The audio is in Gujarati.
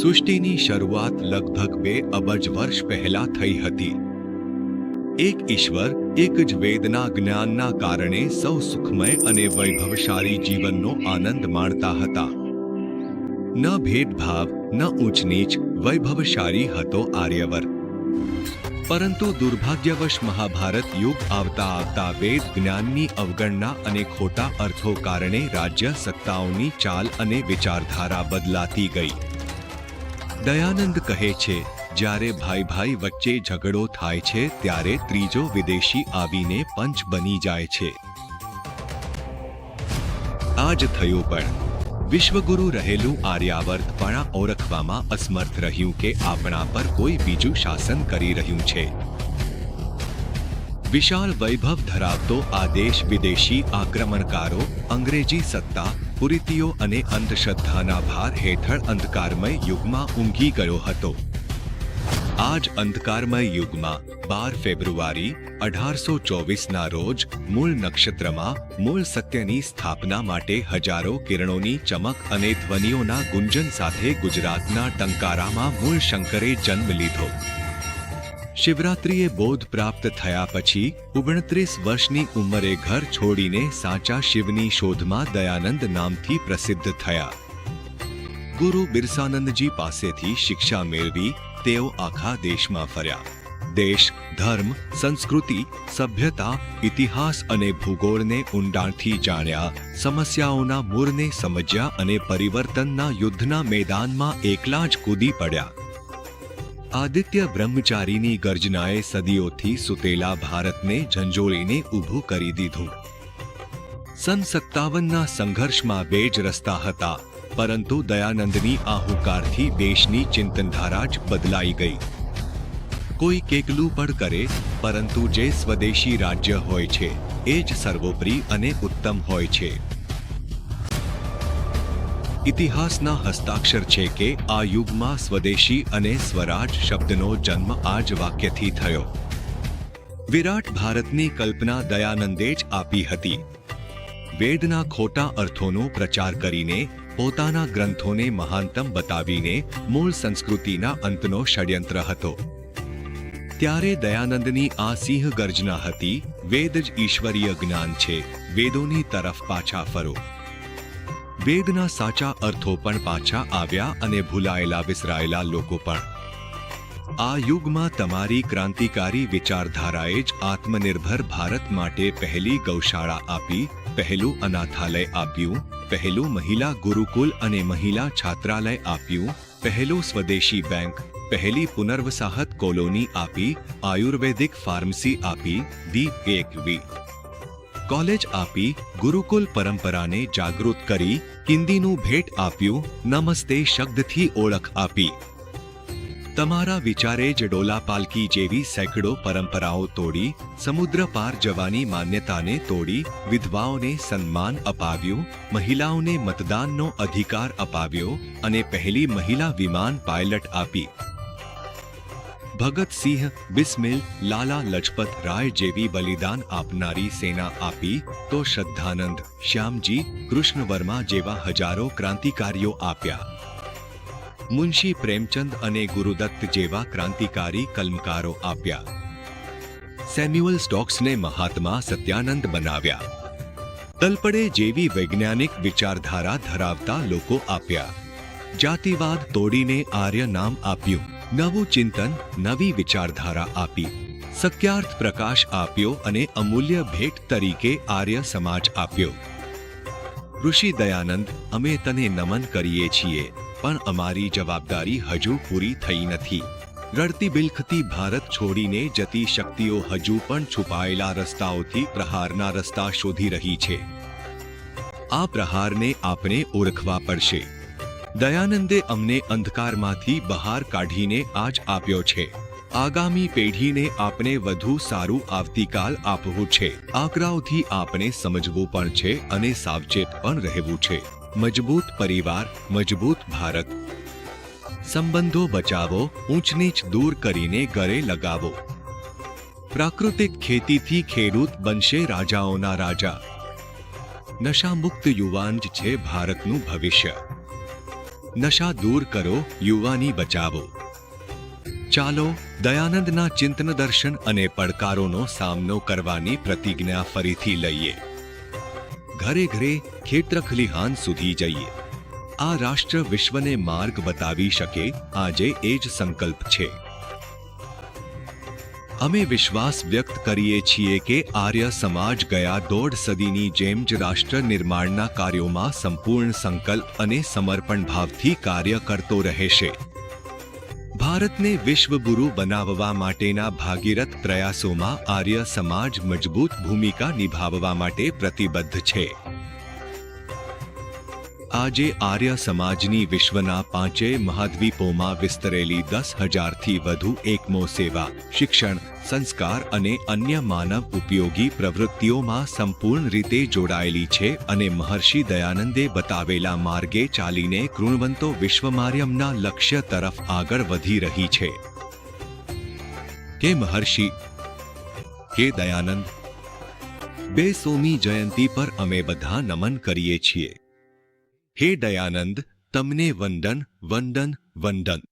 સૃષ્ટિની શરૂઆત લગભગ બે અબજ વર્ષ પહેલા થઈ હતી. એક ઈશ્વર, એક જ વેદના જ્ઞાનના કારણે સૌ સુખમય અને વૈભવશાળી જીવનનો આનંદ માણતા હતા. ન ભેદભાવ, ન ઊંચ નીચ વૈભવશાળી હતો આર્યવર્ત પરંતુ દુર્ભાગ્યવશ મહાભારત યુગ આવતા આવતા વેદ જ્ઞાનની અવગણના અને ખોટા અર્થો કારણે રાજ્ય સત્તાઓની ચાલ અને વિચારધારા બદલાતી ગઈ. દયાનંદ કહે છે, જ્યારે ભાઈ ભાઈ વચ્ચે ઝઘડો થાય છે, ત્યારે ત્રીજો વિદેશી આવીને પંચ બની જાય છે. આજ થયું પણ. વિશ્વગુરુ રહેલું આર્યાવર્ત પણ ઓળખવામાં અસમર્થ રહ્યું કે આપણા પર કોઈ બીજું શાસન કરી રહ્યું છે. વિશાળ વૈભવ ધરાવતો આ દેશ વિદેશી આક્રમણકારો, અંગ્રેજી સત્તા કુરીતિઓ અને અંધશ્રદ્ધાના ભાર હેઠળ અંધકારમય યુગમાં ઊંઘી ગયો હતો. આ જ અંધકારમય યુગમાં બાર ફેબ્રુઆરી અઢારસો ચોવીસના રોજ મૂળ નક્ષત્રમાં મૂળ સત્યની સ્થાપના માટે હજારો કિરણોની ચમક અને ધ્વનિઓના ગુંજન સાથે ગુજરાતના ટંકારામાં મૂળ શંકરે જન્મ લીધો. શિવરાત્રિએ બોધ પ્રાપ્ત થયા પછી ઓગણત્રીસ વર્ષની ઉંમરે ઘર છોડીને સાચા શિવની શોધમાં દયાનંદ નામથી પ્રસિદ્ધ થયા. ગુરુ બિરસાનંદજી પાસેથી શિક્ષા મેળવી તેઓ આખા દેશમાં ફર્યા. દેશ, ધર્મ, સંસ્કૃતિ, સભ્યતા, ઇતિહાસ અને ભૂગોળને ઊંડાણથી જાણ્યા, સમસ્યાઓના મૂળને સમજ્યા અને પરિવર્તનના યુદ્ધના મેદાનમાં એકલા જ કૂદી પડ્યા. આદિત્ય બ્રહ્મચારીની ગર્જનાએ સદીઓથી સુતેલા ભારતને ઝંઝોળીને ઊભું કરી દીધું. સન સત્તાવનના સંઘર્ષમાં બે જ રસ્તા હતા, પરંતુ દયાનંદની આ હુંકારથી દેશની ચિંતનધારા જ બદલાઈ ગઈ. કોઈ કેકલું પણ કરે, પરંતુ જે સ્વદેશી રાજ્ય હોય છે, એ જ સર્વોપરી અને ઉત્તમ હોય છે. ઇતિહાસના હસ્તાક્ષર છે કે આ યુગમાં સ્વદેશી અને સ્વરાજ શબ્દનો જન્મ આ જ વાક્યથી થયો. વિરાટ ભારતની કલ્પના દયાનંદે જ આપી હતી. વેદના ખોટા અર્થોનો પ્રચાર કરીને પોતાના ગ્રંથોને મહાનતમ બતાવીને મૂળ સંસ્કૃતિના અંતનો ષડયંત્ર હતો. ત્યારે દયાનંદની આ સિંહ ગર્જના હતી, વેદ જ ઈશ્વરીય જ્ઞાન છે, વેદોની તરફ પાછા ફરો. વેદના સાચા અર્થો પણ પાછા આવ્યા અને ભૂલાયેલા વિસરાયેલા લોકો પણ. આ યુગમાં તમારી ક્રાંતિકારી વિચારધારાએ જ આત્મનિર્ભર ભારત માટે પહેલી ગૌશાળા આપી, પહેલું અનાથાલય આપ્યું, પહેલું મહિલા ગુરુકુલ અને મહિલા છાત્રાલય આપ્યું, પહેલું સ્વદેશી બેંક, પહેલી પુનર્વસાહત કોલોની આપી, આયુર્વેદિક ફાર્મસી આપી, દી એકવી કોલેજ આપી ગુરુકુલ પરંપરાને જાગૃત કરી હિન્દીનું ભેટ આપ્યું, નમસ્તે શબ્દથી ઓળખ આપી. તમારા વિચારે જ ડોલા પાલકી જેવી સેંકડો પરંપરાઓ તોડી, સમુદ્ર પાર જવાની માન્યતાને તોડી, વિધવાઓને સન્માન અપાવ્યું, મહિલાઓને મતદાનનો અધિકાર અપાવ્યો અને પહેલી મહિલા વિમાન પાયલટ આપી. ભગતસિંહ બિસ્મિલ, લાલા લજપત રાય જેવી બલિદાન આપનારી સેના આપી તો શ્રદ્ધાનંદ, શ્યામજી કૃષ્ણ વર્મા જેવા હજારો ક્રાંતિકારીઓ આપ્યા. મુનશી પ્રેમચંદ અને ગુરુદત્ત જેવા ક્રાંતિકારી કલમકારો આપ્યા. સેમ્યુઅલ સ્ટોક્સને મહાત્મા સત્યાનંદ બનાવ્યા. તલપડે જેવી વૈજ્ઞાનિક વિચારધારા ધરાવતા લોકો આપ્યા. જાતિવાદ તોડીને આર્ય નામ આપ્યું. નવું ચિંતન નવી વિચારધારા આપી. સત્યાર્થ પ્રકાશ આપ્યો અને અમૂલ્ય ભેટ તરીકે આર્ય સમાજ આપ્યો. ઋષિ દયાનંદ, અમે તને નમન કરીએ છીએ, પણ અમારી જવાબદારી હજુ પૂરી થઈ નથી. રડતી બિલખતી ભારત છોડીને જતી શક્તિઓ હજુ પણ છુપાયેલા રસ્તાઓથી પ્રહારના રસ્તા શોધી રહી છે. આ પ્રહારને આપણે ઓળખવા પડશે. દયાનંદે અમને અંધકારમાંથી બહાર કાઢીને આજ આપ્યો છે. આગામી પેઢીને આપણે વધુ સારું આવતીકાલ આપવું છે. આગ્રાઓથી આપણે સમજવું પણ છે અને સાવચેત પણ રહેવું છે. મજબૂત પરિવાર, મજબૂત ભારત. સંબંધો બચાવો, ઊંચનીચ દૂર કરીને ગળે લગાવો. પ્રાકૃતિક ખેતીથી ખેડૂત બનશે રાજાઓના રાજા. નશામુક્ત યુવાન જ છે ભારતનું ભવિષ્ય. નશા દૂર કરો, યુવાની બચાવો. ચાલો દયાનંદના ચિંતન દર્શન અને પડકારોનો સામનો કરવાની પ્રતિજ્ઞા ફરીથી લઈએ. ઘરે ઘરે ખેત્ર ખલિહાન સુધી જઈએ. આ રાષ્ટ્ર વિશ્વને માર્ગ બતાવી શકે, આજે એ જ સંકલ્પ છે. અમે વિશ્વાસ વ્યક્ત કરીએ છીએ કે આર્ય સમાજ ગયા દોઢ સદીની જેમ જ રાષ્ટ્ર નિર્માણના કાર્યોમાં સંપૂર્ણ સંકલ્પ અને સમર્પણ ભાવથી કાર્ય કરતો રહેશે. ભારતને વિશ્વગુરુ બનાવવા માટેના ભાગીરથ પ્રયાસોમાં આર્ય સમાજ મજબૂત ભૂમિકા નિભાવવા માટે પ્રતિબદ્ધ છે. આજે આર્ય સમાજની વિશ્વના પાંચેય મહાદ્વીપોમાં વિસ્તરેલી દસ હજારથી વધુ એકમો સેવા, શિક્ષણ, સંસ્કાર અને અન્ય માનવ ઉપયોગી પ્રવૃત્તિઓમાં સંપૂર્ણ રીતે જોડાયેલી છે અને મહર્ષિ દયાનંદે બતાવેલા માર્ગે ચાલીને કૃણવંતો વિશ્વમાર્યમના લક્ષ્ય તરફ આગળ વધી રહી છે. કે મહર્ષિ? કે દયાનંદ? બે સોમી જયંતી પર અમે બધા નમન કરીએ છીએ. હે દયાનંદ તમને વંદન વંદન વંદન.